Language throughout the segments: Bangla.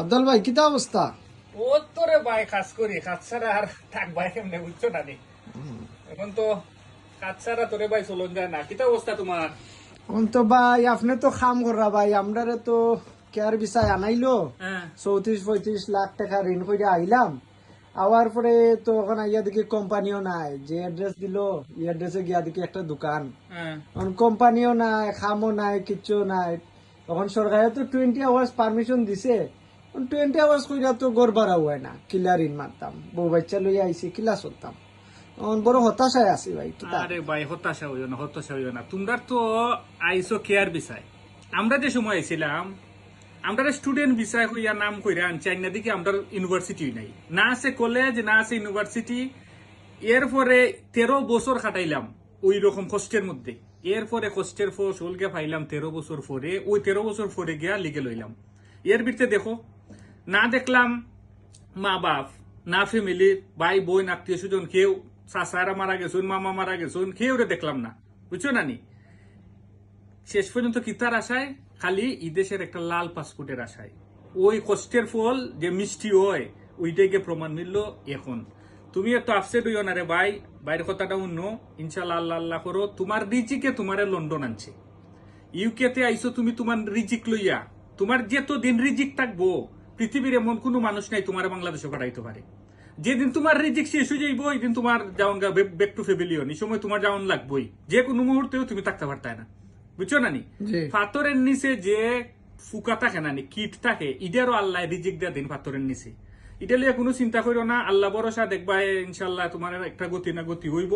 আব্দুল ভাই কিতা অবস্থা? ও তোরে ভাই কাজ করি কাজ ছাড়া আর থাক ভাই কেমনে বুঝছ না নি। এখন তো কাজ ছাড়া তোরে ভাই চলন যায় না। কিতা অবস্থা তোমার? এখন তো ভাই আপনি তো খাম করা ভাই আমরারে তো কেয়ার বিষয় আনাইলো। হ্যাঁ। চৌত্রিশ পঁয়ত্রিশ লাখ টাকা ঋণ করে আইলাম। আওয়ার পরে তো ওখানে আইয়া দেখি কোম্পানিও নাই যে অ্যাড্রেস দিল এই অ্যাড্রেসে গিয়া দেখি একটা দোকান। হ্যাঁ। এখন কোম্পানিও নাই খামও নাই কিচ্ছু নাই। তখন সরকারে তো টোয়েন্টি আওয়ার্স পারমিশন দিছে। টোয়েন্টি আওয়ার্স কইরা তো গড় বাড়া হয় না। কিলা ঋণ মারতাম। বউ বাচ্চা লইয়া আইসি কিলা চলতাম। বড় হতাশায় আছি ভাই আরে ভাই, হতাশা হইও না, হতাশা হইও না। তোমরা তো আইসো কেয়ার বিষয়। আমরা যে সময় আইছিলাম আমরা স্টুডেন্ট বিষয় হইয়া নাম কইরা আনছি, আইনা দিকে আমরা ইউনিভার্সিটি নাই। না আছে কলেজ না আছে ইউনিভার্সিটি এরপরে তেরো বছর খাটাইলাম ওই রকম কষ্টের মধ্যে। এরপরে কষ্টের ফোর্স হলগে পাইলাম তেরো বছর পরে। ওই তেরো বছর পরে গিয়া লিগে লইলাম এর ভিতরে দেখো না দেখলাম মা বাপ, না ফ্যামিলি ভাই, বোন, আত্মীয় স্বজন, কেউ চাচারা মারা গেছুন, মামা মারা গেছুন, কেউ রে দেখলাম না। বুঝছ না নি শেষ পর্যন্ত কিতার আশায়? খালি ইদেশের একটা লাল পাসপোর্টের আশায়। ওই কষ্টের ফল যে মিষ্টি হয় ওইটাকে প্রমাণ মিলল এখন। তুমি একটু আপসেট হইও না রে ভাই বাইরের কথাটা অন্য ইনশাল্লাহ আল্লাহ আল্লাহ করো, তোমার রিচিকে তোমারে লন্ডন আনছে। ইউকেতে আইসো তুমি তোমার রিজিক লইয়া। তোমার যেত দিন রিজিক থাকব পৃথিবীর এমন কোনো মানুষ নাই তোমার বাংলাদেশে পাঠাইতে পারে। যেদিন তোমার রিজিক শেষ হয়ে যাইব ওই দিন তোমার যাওন গা ব্যাক টু ফেবিলিয়ন এই সময় তোমার যাওন লাগবই। যে কোনো মুহূর্তেও তুমি থাকতে পারতাই না। বুঝছ না নি পাথরের নিচে যে ফুকা থাকে নানি কিট থাকে ইটারও আল্লাহ রিজিক দেয়া দিন পাথরের নিচে। এটা লিয়ে কোনো চিন্তা করো না আল্লাহ ভরসা দেখবা ইনশাল্লাহ তোমার একটা গতি না গতি হইব।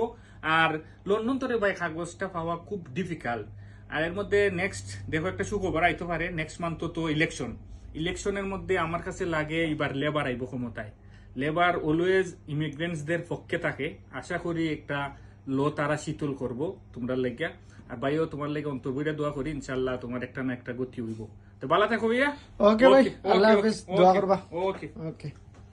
আর লন্ডন তরে ভাই কাগজটা পাওয়া খুব ডিফিকাল্ট আর এর মধ্যে নেক্সট দেখো একটা সুখবর আইতে পারে নেক্সট মান্থ তো ইলেকশন ইলেকশনের মধ্যে আমার কাছে লাগে এবার লেবার আইব ক্ষমতায়। লেবার অলওয়েজ ইমিগ্রেন্টসদের পক্ষে থাকে। আশা করি একটা ল তারা শীতল করব তোমরা লেগিয়া আর ভাইও তোমার লেগে অন্তর্বইরা দোয়া করি ইনশাল্লাহ তোমার একটা না একটা গতি হইব। তো ভালো থাকো ভাইয়া। ওকে ভাই। আল্লাহ হাফেজ। দোয়া করবা। ওকে ওকে